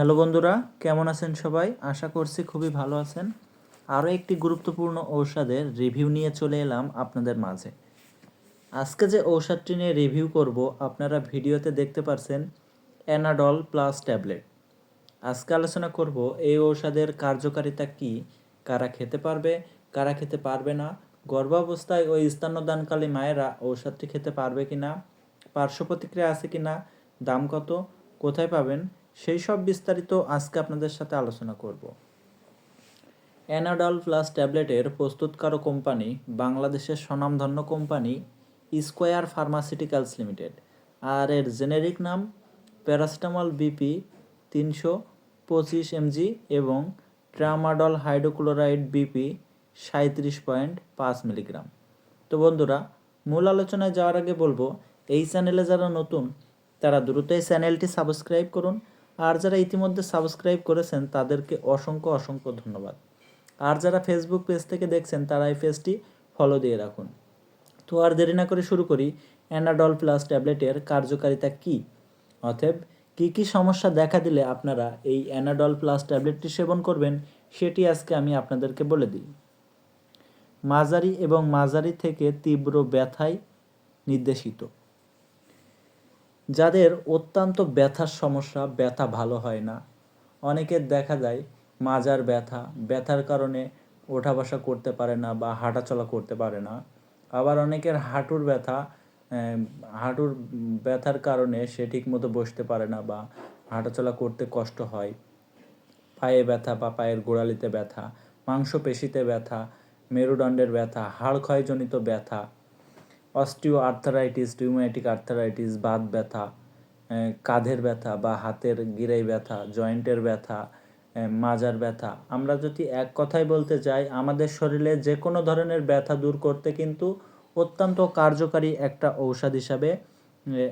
Hello বন্ধুরা, কেমন আছেন সবাই? আশা করছি খুবই ভালো আছেন। আরও একটি গুরুত্বপূর্ণ ঔষধের রিভিউ নিয়ে চলে এলাম আপনাদের মাঝে। আজকে যে ঔষধটি নিয়ে রিভিউ করব, আপনারা ভিডিওতে দেখতে পারছেন অ্যানাডল প্লাস ট্যাবলেট। আজকে আলোচনা করব, এই ঔষধের কার্যকারিতা কি, কারা খেতে পারবে, কারা খেতে পারবে না, গর্ভাবস্থায় ওই স্তন্যদানকালী মায়েরা ঔষধটি খেতে পারবে কি না পার্শ্ব প্রতিক্রিয়া আছে কি না দাম কত, কোথায় পাবেন সেই সব বিস্তারিত আজকে আপনাদের সাথে আলোচনা করব। অ্যানাডল প্লাস ট্যাবলেটের প্রস্তুতকারক কোম্পানি, বাংলাদেশের স্বনামধন্য কোম্পানি স্কোয়ার ফার্মাসিউটিক্যালস লিমিটেড আর এর জেনেরিক নাম প্যারাসিটামল বিপি তিনশো পঁচিশ এমজি এবং ট্রামাডল হাইড্রোক্লোরাইড বিপি সাঁত্রিশ পয়েন্ট পাঁচ মিলিগ্রাম। তো বন্ধুরা, মূল আলোচনায় যাওয়ার আগে বলব, এই চ্যানেলে যারা নতুন, তারা দ্রুত এই চ্যানেলটি সাবস্ক্রাইব করুন আর যারা ইতিমধ্যে সাবস্ক্রাইব করেছেন, তাদেরকে অসংখ্য অসংখ্য ধন্যবাদ। আর যারা ফেসবুক পেজ থেকে দেখছেন, তারা এই পেজটি ফলো দিয়ে রাখুন। তো আর দেরি না করে শুরু করি অ্যানাডল প্লাস ট্যাবলেটের কার্যকারিতা কী? অতএব, কী কী সমস্যা দেখা দিলে আপনারা এই অ্যানাডল প্লাস ট্যাবলেটটি সেবন করবেন, সেটি আজকে আমি আপনাদেরকে বলে দিই। মাঝারি এবং মাঝারি থেকে তীব্র ব্যথায় নির্দেশিত। যাদের অত্যন্ত ব্যথার সমস্যা, ব্যথা ভালো হয় না। অনেকের দেখা যায় মাজার ব্যথা, ব্যথার কারণে ওঠা বসা করতে পারে না বা হাঁটাচলা করতে পারে না। আবার অনেকের হাঁটুর ব্যথা হাঁটুর ব্যথার কারণে সে ঠিকমতো বসতে পারে না বা হাঁটাচলা করতে কষ্ট হয়। পায়ে ব্যথা বা পায়ের গোড়ালিতে ব্যথা, মাংসপেশিতে ব্যথা, মেরুদণ্ডের ব্যথা, হাড় ক্ষয়জনিত ব্যথা osteo arthritis rheumatic arthritis Baat ব্যথা কাঁধের ব্যথা বা হাতের গিরাই ব্যথা জয়েন্টের ব্যথা মাজার ব্যথা। আমরা যদি এক কথায় বলতে চাই, আমাদের শরীরে যে কোনো ধরনের ব্যথা দূর করতে কিন্তু অত্যন্ত কার্যকারী একটা ঔষধ হিসাবে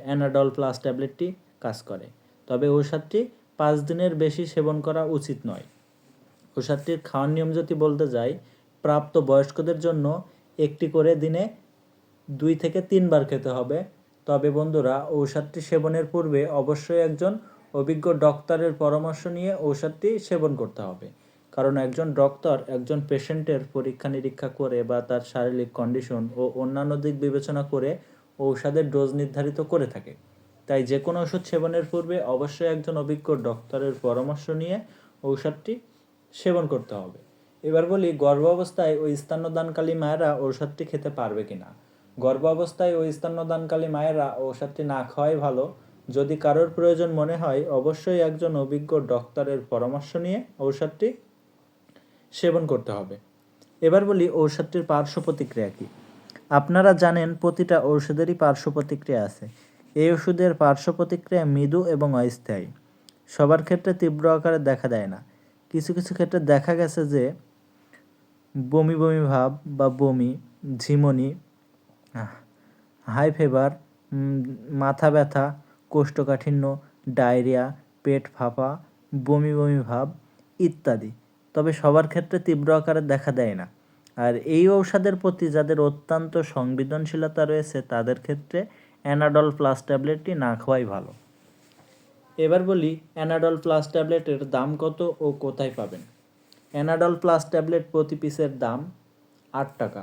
অ্যানাডল প্লাস ট্যাবলেটটি কাজ করে। তবে ঔষধটি পাঁচ দিনের বেশি সেবন করা উচিত নয়। ঔষধটির খাওয়ার নিয়ম যদি বলতে যাই, প্রাপ্ত বয়স্কদের জন্য একটি করে দিনে দুই থেকে তিনবার খেতে হবে। তবে বন্ধুরা, ঔষধটি সেবনের পূর্বে অবশ্যই একজন অভিজ্ঞ ডক্টরের পরামর্শ নিয়ে ঔষধটি সেবন করতে হবে। কারণ একজন ডক্টর একজন পেশেন্টের পরীক্ষা নিরীক্ষা করে বা তার শারীরিক কন্ডিশন ও অন্যান্য দিক বিবেচনা করে ঔষধের ডোজ নির্ধারিত করে থাকে। তাই যে কোনো ওষুধ সেবনের পূর্বে অবশ্যই একজন অভিজ্ঞ ডক্টরের পরামর্শ নিয়ে ঔষধটি সেবন করতে হবে। এবার বলি, গর্ভাবস্থায় ওই স্তন্যদানকালী মায়েরা ঔষধটি খেতে পারবে কিনা? গর্ভাবস্থায় ওই স্তন্যদানকালী মায়েরা ঔষধটি না খাওয়াই ভালো। যদি কারোর প্রয়োজন মনে হয়, অবশ্যই একজন অভিজ্ঞ ডক্টরের পরামর্শ নিয়ে ঔষধটি সেবন করতে হবে। এবার বলি ঔষধটির পার্শ্ব প্রতিক্রিয়া কী? আপনারা জানেন প্রতিটা ঔষধেরই পার্শ্ব প্রতিক্রিয়া আছে। এই ওষুধের পার্শ্ব প্রতিক্রিয়া মৃদু এবং অস্থায়ী। সবার ক্ষেত্রে তীব্র আকারে দেখা দেয় না। কিছু কিছু ক্ষেত্রে দেখা গেছে যে বমি বমি ভাব বা বমি, ঝিমনি হাই ফেভার মাথা ব্যথা, কোষ্ঠকাঠিন্য, ডায়রিয়া, পেট ফাঁপা, বমি বমি ভাব ইত্যাদি। তবে সবার ক্ষেত্রে তীব্র আকারে দেখা দেয় না। আর এই ঔষধের প্রতি যাদের অত্যন্ত সংবেদনশীলতা রয়েছে, তাদের ক্ষেত্রে অ্যানাডল প্লাস ট্যাবলেটটি না খাওয়াই ভালো। এবার বলি, অ্যানাডল প্লাস ট্যাবলেটের দাম কত ও কোথায় পাবেন? অ্যানাডল প্লাস ট্যাবলেট প্রতি পিসের দাম আট টাকা।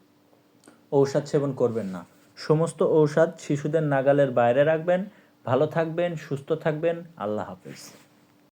ঔষধ সেবন করবেন না। সমস্ত ঔষধ শিশুদের নাগালের বাইরে রাখবেন। ভালো থাকবেন, সুস্থ থাকবেন। আল্লাহ হাফেজ।